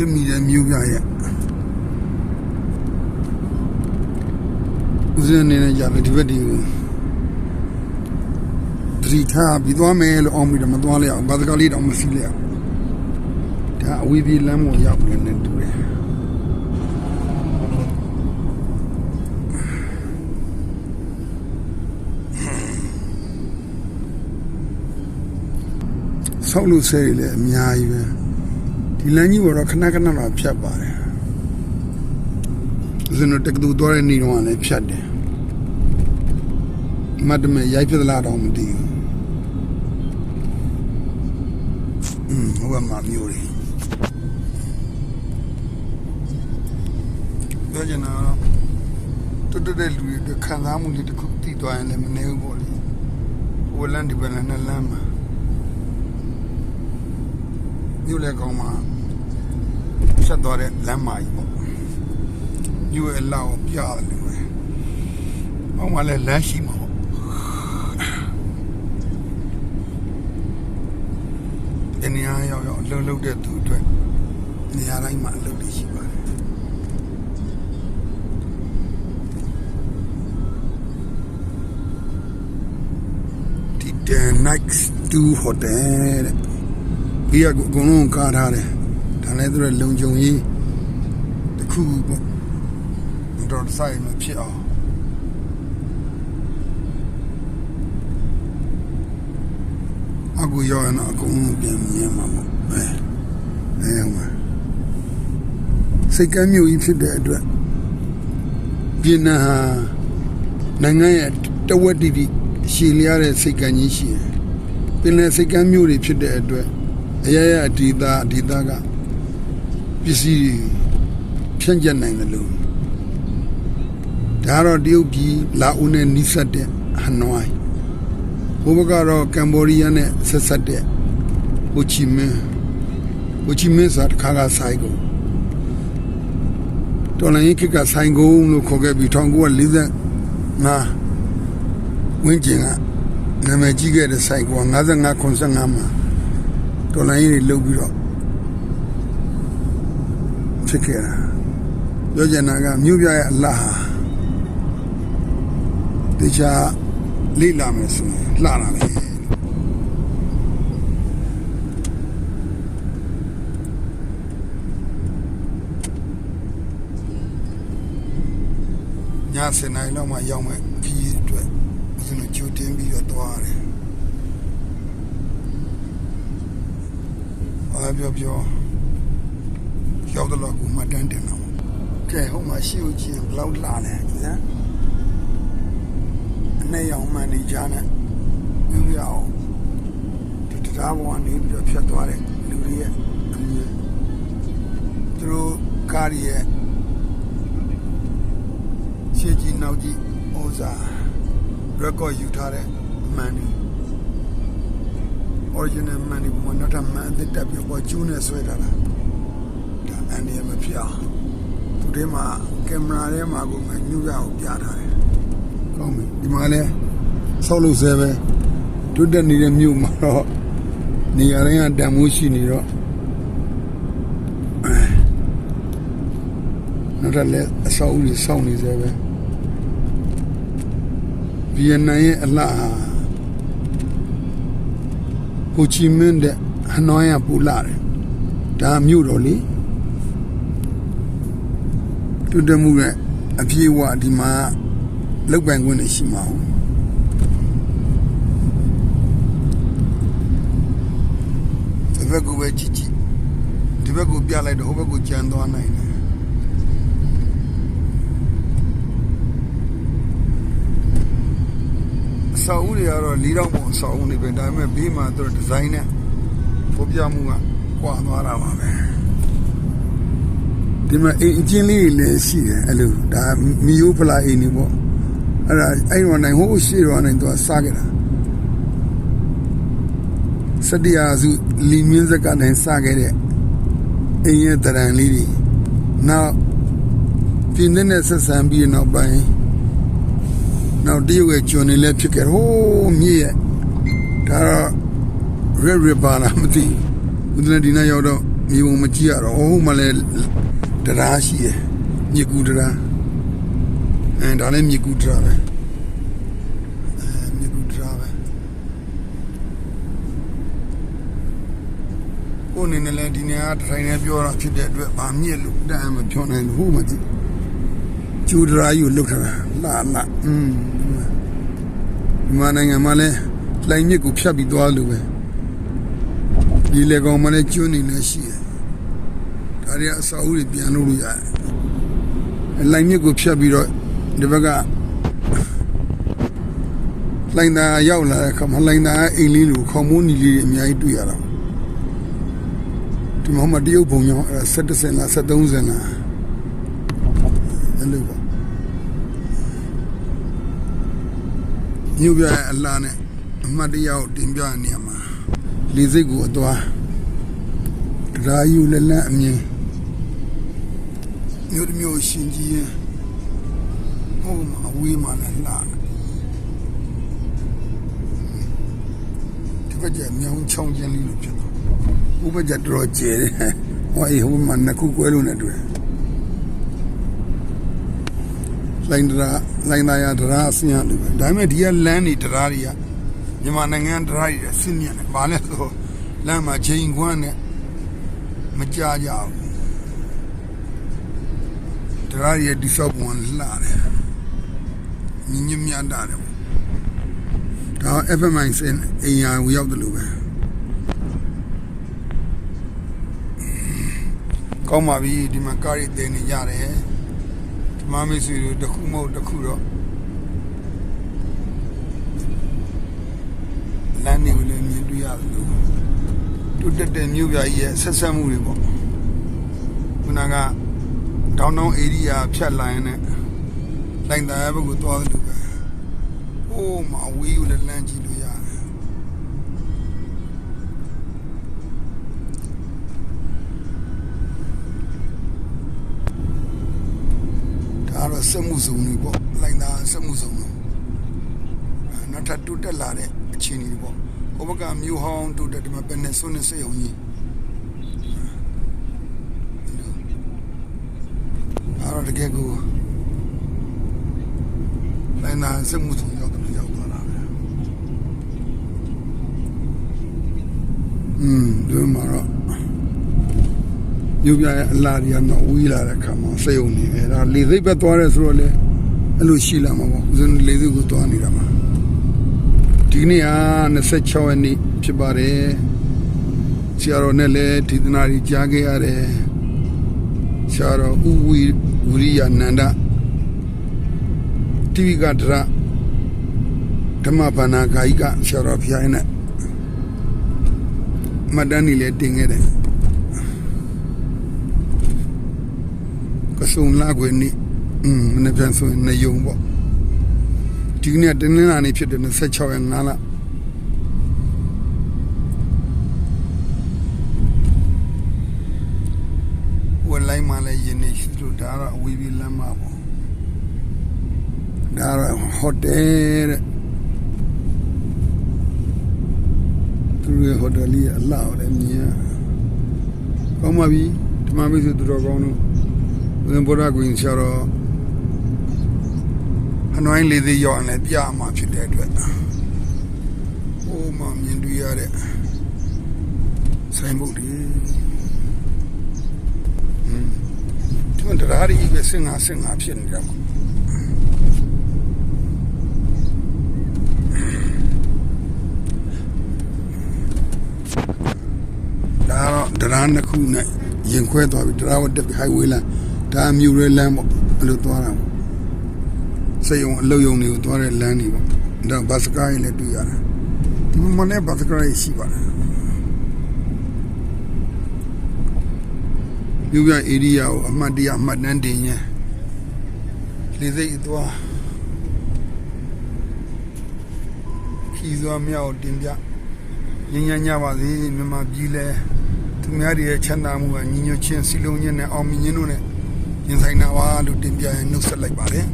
ခင်မီတဲ့မြို့ပြရဲ့ဦးဇင်းအနေနဲ့ကြာလေဒီဘက်ဒီကိုသတိထားပြီးသွားမယ်လို့အောင်ပြီးတော့မသွားလဲအောင်ဘာစကားလေးတော့မစီးလဲအောင်ဒါအဝေးပြေးလမ်းပေါ်ရောက်နေတယ်တူတယ်ဆောက်လို့ဆဲရည်လည်းအများကြီးပဲ ဒီလမ်းကြီးပေါ်တော့ခဏခဏတော့ဖြတ်ပါတယ်ဦးဇင်းတို့တက္ကသိုလ်သွားတဲ့နေ့တော့လည်းဖြတ်တယ်မတ်တမဲရိုက်ဖြစ်သလားတော့မသိဘူးอืมဟိုကမှမျိုးတွေပြောချင်တာတော့တွတ်တဲ့လူတွေအတွက်ခံစားမှုတွေတစ်ခုသိသွားရင်လည်းမနေဘူးပေါ့လေဟိုလမ်းဒီဘက်လမ်းနဲ့လမ်းမှာမြို့လေကောင်မှာ ဆက်သွားတဲ့လမ်းမကြီးပေါ့မြို့ရဲ့လောက်ပြရတယ်လေပဲ။ဟောမှလည်းလမ်းရှိမှာပေါ့။ဒီနေရာရောက်ရောက်အလုံးလုံးတဲ့သူအတွက်နေရာတိုင်းမှာအလုပ်တွေရှိပါတယ်။ဒီ The Next to Hotel တဲ့။ဒီကအကုန်လုံးကားထားတယ်။ ဒါလည်းသူတို့လုံခြုံရေးတစ်ခုပေါ့။တော့ဆိုင်မဖြစ်အောင်အခုရောက်ရင်တော့အကုန်လုံးပြန်မြင်မှာပေါ့။အဲအဲရောက်မှာစိတ်ကမ်းမျိုးကြီးဖြစ်တဲ့အတွက်ပြည်နယ်ဟာနိုင်ငံရဲ့တဝက်တီတီရှည်လျားတဲ့စိတ်ကမ်းကြီးရှိတယ်။ပင်လယ်စိတ်ကမ်းမျိုးတွေဖြစ်တဲ့အတွက်အရရအဒီတာအဒီတာက ပစ္စည်းတွေဖြန့်ကျက်နိုင်တယ်လို့ဒါတော့တရုတ်ပြည်လာအိုနဲ့နီးစပ်တဲ့ဟနွိုင်းဘိုးဘကတော့ကမ်ဘောဒီးယားနဲ့ဆက်ဆက်တဲ့ဟိုချီမင်းဟိုချီမင်းဆိုတာတစ်ခါကဆိုင်ကုန်တော်လိုင်းခေတ်ကဆိုင်ကုန်လို့ခေါ်ခဲ့ပြီး1945ဝင်းကျင်ကနာမည်ကြီးခဲ့တဲ့ဆိုင်ကုန်55 95မှာတော်လိုင်းကြီးတွေလုပ်ပြီးတော့ ဖြစ်ခဲ့တာပြောချင်တာကမြို့ပြရဲ့အလားဟာတခြားလိလာမယ်ဆိုရင်လှတာပဲည7နိုင်လောက်မှရောက်မယ်ခီးအတွက်ဦးဇင်းတို့ကြိုတင်ပြီးတော့သွားရတယ်အားပြောပြော ရောက်တော့ကိုမှတန်းတင်တော့ကဲဟိုမှာရှိဦးချင်းဘလောက်လာလဲနော်အနေရောင်မှန်နေကြနဲ့ပြပြအောင်ဒီတရားပေါ်ကနေပြီးတော့ဖြတ်သွားတဲ့လူတွေရဲ့အမြင်သူတို့ကားရဲ့ရှေ့ကြီးနောက်ကြီးဥစား record ယူထားတဲ့အမှန်တွေ original မှန်တွေပေါ်နောက်ထပ်မှန်အသစ်တက်ပြီးပေါ်ကျူးနေဆွဲထားတာဒါ အန်ဒီမဖြစ်အောင်သူတွေမှာကင်မရာထဲမှာကိုညှို့ရအောင်ပြထားတယ်ကောင်းပြီဒီမှာလဲဆောက်လို့ဆဲပဲတွတ်တက်နေတဲ့မြို့မှာတော့နေရာတိုင်းကတန်မိုးရှိနေတော့အဲနောက်ထပ်လဲအဆောက်အဦတွေစောင့်နေဆဲပဲဗီယက်နမ်ရဲ့အလှဟာဟိုချီမင်းတဲ့ဟနွိုင်းကပူလာတယ်ဒါမြို့တော်လေ တွတ်တက်မှုနဲ့အပြေးဝဒီမှာလောက်ပိုင်ခွင့်နေရှိမှာဟုတ်ဒီဘက်ကပဲကြည့်ကြည့်ဒီဘက်ကိုပြလိုက်တော့ဟိုဘက်ကိုကြံသွားနိုင်တယ်အဆောက်အဦတွေကတော့လီတော့ပုံအဆောက်အဦတွေပဲဒါပေမဲ့ဘေးမှာသူတို့ဒီဇိုင်းနဲ့ဖော်ပြမှုကကွာသွားတာပါပဲ ဒီမှာအင်ဂျင်လေးတွေလည်းရှိတယ်အဲ့လိုဒါမီယိုဖလာအင်းနေပေါ့အဲ့ဒါအဲ့တော့နိုင်ဟိုးရှိတော့နိုင်သူကစားကြတာစတ္တရာစုလီမင်းစကနိုင်စားခဲ့တဲ့အင်းရဲ့တရံလေးတွေနောက်ပြင်းတဲ့ဆက်ဆံပြီးနောက်ပိုင်းနောက်တရုတ်ရဲ့ကျွန်းနေလည်းဖြစ်ခဲ့ဟိုးမြည့်ရဲ့ဒါတော့ red river လားမသိဘူးဒီနေ့ဒီနေ့ရောက်တော့မြေပုံမကြည့်ရတော့ဟိုမှလည်း တရားရှိတယ်မြေကူတရားအဲဒါလည်းမြေကူတရားပဲအဲမြေကူတရားပဲကိုယ်နေနဲ့လည်းဒီနေရာထိုင်နေပြောတာဖြစ်တဲ့အတွက်ဗာမြင့်လို့တမ်းမပြောနိုင်ဘူးဟိုမှကြည့်ကျူတရားယူလုတ်ထားတာလာလာอืมဒီမှာနိုင်ငံမှာလည်းလိုင်မြစ်ကိုဖြတ်ပြီးသွားလို့ပဲဒီလေကောင်မှလည်းကျွန်းနေလည်းရှိတယ် ဒါတွေအစာအုပ်တွေပြန်လို့လို့ရတယ်လိုင်မြစ်ကိုဖြတ်ပြီးတော့ဒီဘက်ကလိုင်သားရောက်လာတဲ့ခါမှာလိုင်သားအိမ်လေးလိုခေါမိုးနီလေးတွေအများကြီးတွေ့ရတာဒီမှာမတရုတ်ဘုံကြောင့်အဲ17စင်လား73စင်လားအဲ့လိုပေါ့ညူပြအလားနဲ့အမှတ်တရကိုတင်ပြနေရမှာလေစိတ်ကိုအသွားတရားယူလက်လက်အမြင် မြို့တစ်မြို့ရှင်ကြီးရင်ဟိုမှာအဝေးမှာလည်းလာဒီဘက်ကမြောင်းချောင်းချင်းလေးလိုဖြစ်သွားဟိုဘက်ကတော်တော်ကျဲတယ်ဟိုအေးဟိုမှာနှစ်ခုကွဲလို့နေတွေ့လိုင်းဒရာလိုင်းသားရဒရာအစင်းရတယ်ဒါပေမဲ့ဒီကလမ်းနေဒရာတွေကမြန်မာနိုင်ငံဒရာတွေအစင်းမြတ်တယ်ဘာလဲဆိုလမ်းမှာချိန်ခွန်းနဲ့မကြကြဘူး ဒရာတွေဒီဆောက်ပုံလှတယ်ညညမြတ်တာတယ်ဒါ FMI စင်အိမ်ယာကိုရောက်တယ်လို့ပဲကောင်းပါပြီဒီမှာကားရီတင်နေကြတယ်ဒီမှာမိတ်ဆွေတို့တစ်ခုမဟုတ်တစ်ခုတော့လမ်းတွေကိုလည်းမြင်တွေ့ရတယ်လို့တိုးတက်တဲ့မြို့ပြကြီးရဲ့ဆက်ဆက်မှုတွေပေါ့ခုနက ဒေါင်းဒေါင်း area ဖြတ်လာရင်လည်းလိုင်တာဘက်ကိုသွားတယ်လို့ပဲဟိုးမှာဝေးကိုလည်းလမ်းကြည့်လို့ရတယ်ဒါတော့စက်မှုစုံတွေပေါ့လိုင်တာစက်မှုစုံတွေနောက်ထပ်တိုးတက်လာတဲ့အခြေအနေတွေပေါ့ဟိုဘက်ကမြို့ဟောင်းတိုးတက်ဒီမှာပဲနဲ့စွန်းနေစေအောင်ကြီး တော့တကယ်ကိုလိုင်တာစက်မှုစုံရောက်တယ်ရောက်သွားတာပဲอืมဒီမှာတော့မြို့ပြရဲ့အလားရီကတော့ဝီးလာတဲ့ခါမှာစေုံနေတယ်ဒါလေသိပ်ပဲသွားရဲဆိုတော့လေအဲ့လိုရှိလာမှာပေါ့ဦးဇင်းလေသိပ်ကိုသွားနေတာမှာဒီနေ့ဟာ26ရက်နေ့ဖြစ်ပါတယ်ဆရာတော်နဲ့လည်းဒီသနာကြီးကြားခဲ့ရတယ် ဆရာတော်ဥဝီဝရိယနန္ဒတိဝိကဒရဓမ္မဘာနာဂာယိကဆရာတော်ဖျားနဲ့မတန်းနေလေတင်ခဲ့တယ်ကဆုံလာခွေနိอืมမနေ့ပြန်ဆိုရင်နေယုံပေါ့ဒီကနေ့တင်းနှင်းလာနေဖြစ်တယ်26ရက်9လ ဝယ်လိုက်မှလည်းယင်းနေရှိလို့ဒါတော့အဝေးပြေးလမ်းမှာပေါ့ဒါတော့ဟိုတယ်တဲ့သူရဲ့ဟိုတယ်လေးအလှတယ်မြင်ကောင်းပါပြီဓမ္မမိတ်ဆွေသူတော်ကောင်းတို့ဦးဇင်ဗုဒ္ဓဂုဏ်ဆရာတော်အနွိုင်းလေးသေးရောက်ရင်လည်းပြမှာဖြစ်တဲ့အတွက်ဟိုမှမြင်တွေ့ရတဲ့ဆိုင်ဘုတ်ဒီဟွန်းဒီမှာ တရားရီပဲစင်ငါစင်ငါဖြစ်နေတာပေါ့ဒါတော့တရားနှစ်ခုနဲ့ရင်ခွဲသွားပြီတရားဝတ်တက်ပြီး highway လမ်းဒါမြူရဲလမ်းပေါ့ဘယ်လိုသွားတာပေါ့စေယုံအလုတ်ယုံတွေကိုသွားတဲ့လမ်းတွေပေါ့ဒါဘတ်စကားရင်လည်းတွေ့ရတယ်ဒီမှာလည်းဘတ်စကားရရှိပါတယ် မြူပြ area ကိုအမှတ်တရအမှတ်တန်းတင်ရင်လေစိတ်အသွားခီးစွာမြောက်တင်ပြညဉ့်ညညပါစေမြန်မာပြည်လဲသူများတွေရဲ့ချမ်းသာမှုကညီညွတ်ခြင်းစီလုံးခြင်းနဲ့အောင်မြင်ခြင်းတို့နဲ့ရင်ဆိုင်တာပါလို့တင်ပြရင်နှုတ်ဆက်လိုက်ပါတယ်